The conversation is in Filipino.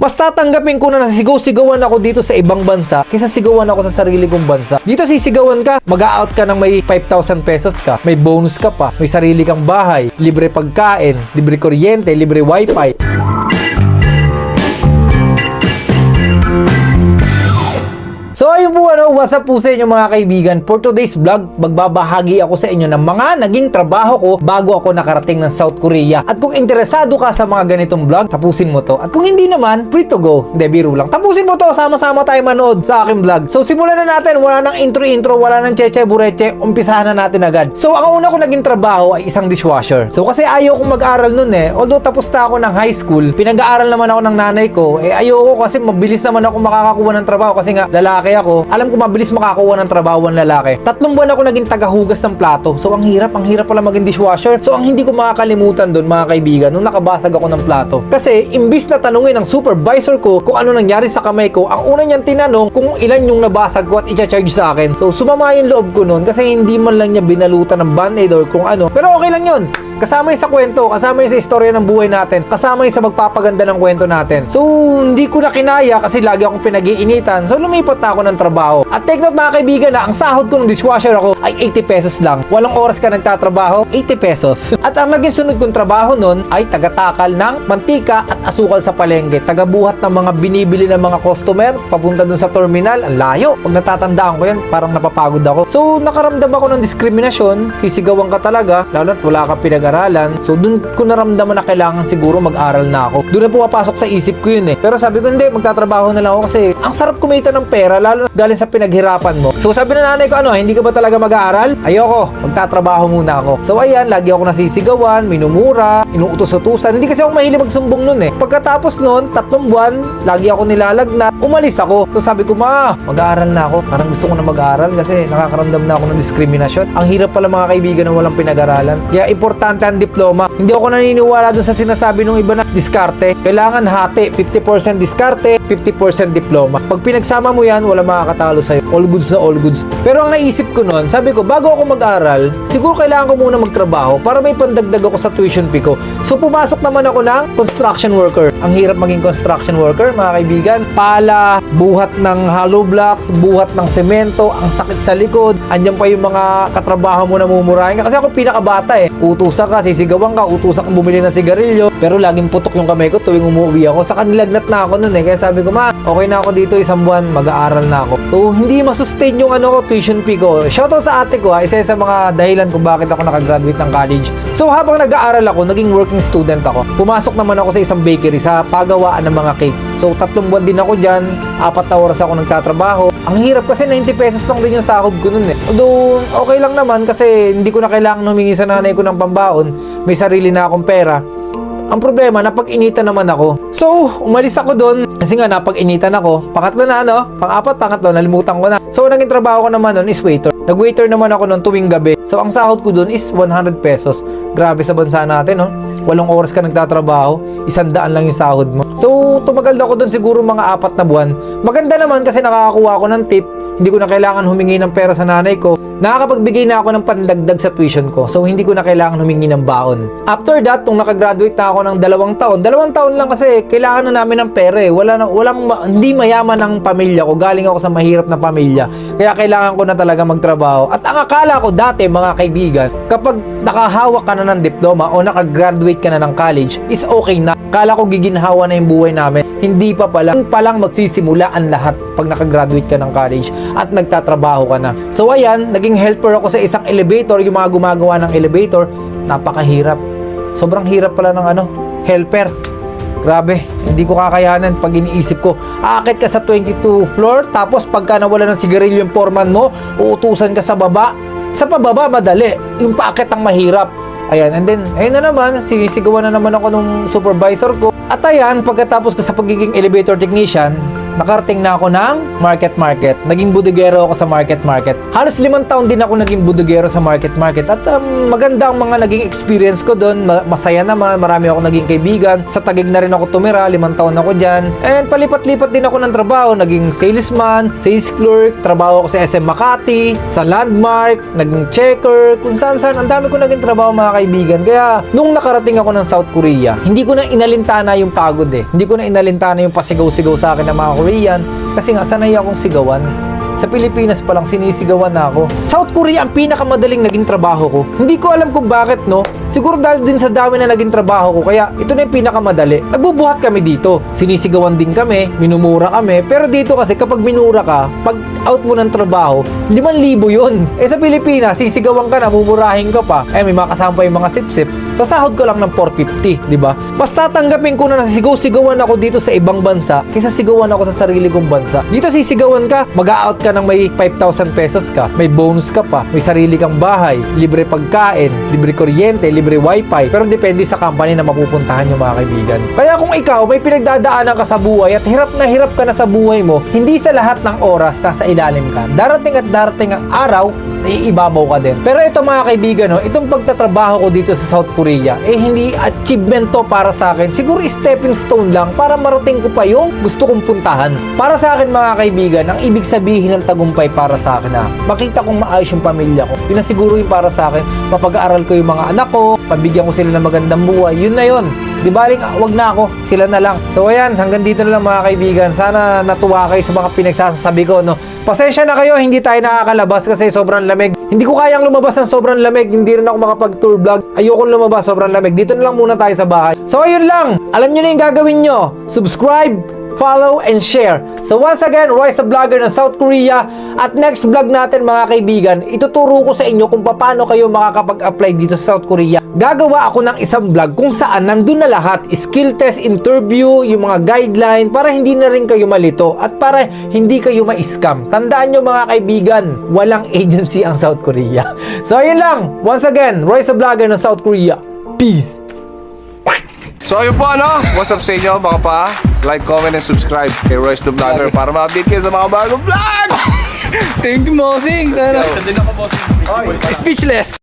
Mas tatanggapin ko na nasisigaw-sigawan ako dito sa ibang bansa kaysa sigawan ako sa sarili kong bansa. Dito sisigawan ka, mag-out ka ng may 5,000 pesos ka, may bonus ka pa, may sarili kang bahay, libre pagkain, libre kuryente, libre wifi. So ayun po ano, what's up po sa inyo mga kaibigan. For today's vlog, magbabahagi ako sa inyo ng mga naging trabaho ko bago ako nakarating ng South Korea. At kung interesado ka sa mga ganitong vlog, tapusin mo to. At kung hindi naman, free to go. Hindi, biro lang. Tapusin mo to, sama-sama tayo manood sa aking vlog. So simulan na natin, wala nang intro-intro, wala nang cheche bureche, umpisahan na natin agad. So ang una ko naging trabaho ay isang dishwasher. So kasi ayaw kong mag-aral nun eh. Although tapos na ako ng high school, pinag-aaral naman ako ng nanay ko, eh ayoko kasi mabilis naman ako makakakuha ng trabaho kasi nga lalaki ako. Alam ko mabilis makakuha ng trabaho ang lalaki. Tatlong buwan ako naging tagahugas ng plato. So ang hirap, ang hirap pala maging dishwasher. So ang hindi ko makakalimutan doon mga kaibigan nung nakabasag ako ng plato. Kasi imbis na tanungin ng supervisor ko kung ano nangyari sa kamay ko, ang una niyang tinanong kung ilan yung nabasag ko at i-charge sa akin. So sumama yung loob ko noon kasi hindi man lang niya binalutan ng band-aid or kung ano. Pero okay lang yun. Kasama yun sa kwento, kasama yun sa istorya ng buhay natin, kasama yun sa magpapaganda ng kwento natin. So, hindi ko na kinaya kasi lagi akong pinag-iinitan. So, lumipat na ako ng trabaho. At take note mga kaibigan na ang sahod ko ng dishwasher ako ay 80 pesos lang. Walang oras ka nagtatrabaho, 80 pesos. At ang naging sunod kong trabaho nun ay tagatakal ng mantika at asukal sa palengke. Tagabuhat ng mga binibili ng mga customer papunta dun sa terminal. Ang layo. Pag natatandaan ko yan, parang napapagod ako. So, nakaramdam ako ng diskriminasyon. Sisigawan ka talaga, lalo at wala kang pinag-aralan. So, dun ko naramdaman na kailangan siguro mag-aral na ako. Doon na pumapasok sa isip ko yun eh. Pero sabi ko, hindi, magtatrabaho na lang ako kasi ang sarap kumita ng pera, lalo galing sa pinaghirapan mo. So, sabi na nanay ko, ano, hindi ka ba talaga mag-aaral? Ayoko, magtatrabaho muna ako. So, ayan, lagi ako nasisigawan, minumura, inuutos-utusan. Hindi kasi ako mahilig magsumbong nun eh. Pagkatapos nun, tatlong buwan, lagi ako nilalagnat, umalis ako. So, sabi ko, ma, mag-aaral na ako. Parang gusto ko na mag-aaral kasi nakakaramdam na ako ng diskriminasyon. Ang hirap pala mga kaibigan na walang pinag-aralan. Kaya importante ang diploma. Hindi ako naniniwala dun sa sinasabi ng iba na diskarte. Kailangan hati, 50% diskarte, 50% diploma. Pag pinagsama mo yan, wala makakatalo sa'yo. All goods na all goods. Pero ang naisip ko noon, sabi ko, bago ako mag-aral, siguro kailangan ko muna magtrabaho para may pandagdag ako sa tuition fee ko. So pumasok naman ako ng construction worker. Ang hirap maging construction worker, mga kaibigan. Pala, buhat ng hollow blocks, buhat ng semento, ang sakit sa likod. Andyan pa yung mga katrabaho mo na mumurahin ka. Kasi ako pinakabata eh. Utusan ka, sisigawan ka, utusan kang bumili ng sigarilyo. Pero laging putok yung kamay ko tuwing umuwi ako. Sa kanilagnat na ako nun eh. Kaya sabi ko, ma, okay na ako dito isang buwan, mag-aaral na ako. So, hindi masustain yung ano ko, tuition fee ko. Shoutout sa ate ko ha, isa sa mga dahilan kung bakit ako nakagraduate ng college. So, habang nag-aaral ako, naging working student ako. Pumasok naman ako sa isang bakery sa pagawaan ng mga cake. So, tatlong buwan din ako dyan, apat na oras ako nagtatrabaho. Ang hirap kasi 90 pesos lang din yung sahod ko nun eh. Although, okay lang naman kasi hindi ko na kailangan humingi sa nanay ko ng pambaon. May sarili na akong pera. Ang problema, napag-initan naman ako. So, umalis ako doon kasi nga napag-initan ako. Pangatlo na ano, pang-apat, pangatlo, nalimutan ko na. So, naging trabaho ko naman noon is waiter. Nag-waiter naman ako noon tuwing gabi. So, ang sahod ko doon is 100 pesos. Grabe sa bansa natin, no? Walong oras ka nagtatrabaho, isang daan lang yung sahod mo. So, tumagal ako doon siguro mga apat na buwan. Maganda naman kasi nakakakuha ako ng tip. Hindi ko na kailangan humingi ng pera sa nanay ko. Nakakapagbigay na ako ng pandagdag sa tuition ko. So, hindi ko na kailangan humingi ng baon. After that, nung nakagraduate na ako ng dalawang taon, dalawang taon lang kasi kailangan na namin ng pera eh. Wala na, walang, ma- hindi mayaman ang pamilya ko. Galing ako sa mahirap na pamilya. Kaya kailangan ko na talaga magtrabaho. At ang akala ko dati, mga kaibigan, kapag nakahawak ka na ng diploma o nakagraduate ka na ng college, is okay na. Kala ko giginhawa na yung buhay namin. Hindi pa pala. Kung palang magsisimula ang lahat pag nakagraduate ka ng college at nagtatrabaho ka na. So ayan, naging helper ako sa isang elevator, yung mga gumagawa ng elevator, napakahirap. Sobrang hirap pala ng ano, helper. Grabe, hindi ko kakayanan pag iniisip ko. Aakit ka sa 22 floor, tapos pagka nawala ng sigarilyo yung foreman mo, uutusan ka sa baba. Sa pababa, madali. Yung paakit ang mahirap. Ayan, and then, ayun na naman, sinisigawan na naman ako ng supervisor ko. At ayan, pagkatapos ko sa pagiging elevator technician, nakarating na ako ng market market. Naging budugero ako sa market market. Halos limang taon din ako naging budugero sa market market at um, maganda ang mga naging experience ko doon. Ma- masaya naman, marami ako naging kaibigan. Sa Tagig na rin ako tumira, limang taon ako dyan. And palipat-lipat din ako ng trabaho. Naging salesman, sales clerk, trabaho ako sa SM Makati, sa Landmark, naging checker, kung saan saan. Ang dami ko naging trabaho mga kaibigan. Kaya nung nakarating ako ng South Korea, hindi ko na inalintana yung pagod eh. Hindi ko na inalintana yung pasigaw-sigaw sa akin ng mga Korean kasi nga sanay akong sigawan. Sa Pilipinas pa lang sinisigawan na ako. South Korea ang pinakamadaling naging trabaho ko. Hindi ko alam kung bakit no. Siguro dahil din sa dami na naging trabaho ko kaya ito na yung pinakamadali. Nagbubuhat kami dito. Sinisigawan din kami, minumura kami. Pero dito kasi kapag minura ka, pag out mo ng trabaho, 5,000 yun. Eh sa Pilipinas, sisigawan ka na, mumurahin ka pa. Eh may makasama pa yung mga sip-sip. Sa sahod ko lang ng 450, di ba? Mas tatanggapin ko na nasigaw-sigawan ako dito sa ibang bansa kaysa sigawan ako sa sarili kong bansa. Dito sisigawan ka, mag-out ka ng may 5,000 pesos ka, may bonus ka pa, may sarili kang bahay, libre pagkain, libre kuryente, libre wifi. Pero depende sa company na mapupuntahan yung mga kaibigan. Kaya kung ikaw may pinagdadaanan ka sa buhay at hirap na hirap ka na sa buhay mo, hindi sa lahat ng oras nasa ilalim ka. Darating at darating ang araw naiibabaw ka din. Pero ito mga kaibigan, no, itong pagtatrabaho ko dito sa South Korea, eh hindi achievement to para sa akin. Siguro stepping stone lang para marating ko pa yung gusto kong puntahan. Para sa akin mga kaibigan, ang ibig sabihin ng tagumpay para sa akin na makita kong maayos yung pamilya ko. Yun na siguro yung para sa akin. Mapag-aaral ko yung mga anak ko, pabigyan ko sila ng magandang buhay. Yun na yun. Di baling, ah, wag na ako, sila na lang. So ayan, hanggang dito na lang mga kaibigan. Sana natuwa kayo sa mga pinagsasasabi ko, no. Pasensya na kayo, hindi tayo nakakalabas kasi sobrang lamig. Hindi ko kayang lumabas ng sobrang lamig, hindi rin ako makapag-tour vlog. Ayoko lumabas sobrang lamig. Dito na lang muna tayo sa bahay. So ayun lang, alam nyo na yung gagawin nyo. Subscribe, follow, and share. So once again, Roy sa vlogger ng South Korea. At next vlog natin mga kaibigan, ituturo ko sa inyo kung paano kayo makakapag-apply dito sa South Korea. Gagawa ako ng isang vlog kung saan nandun na lahat, skill test, interview, yung mga guideline, para hindi na rin kayo malito at para hindi kayo ma-scam. Tandaan nyo mga kaibigan, walang agency ang South Korea. So ayun lang, once again, Roy sa vlogger ng South Korea. Peace! So ayun po ano, what's up sa inyo mga pa? Like, comment, and subscribe kay Royce the Vlogger para ma-update kayo sa mga bagong vlogs! Thank you, Mosing! Isa din ako boss. Speechless!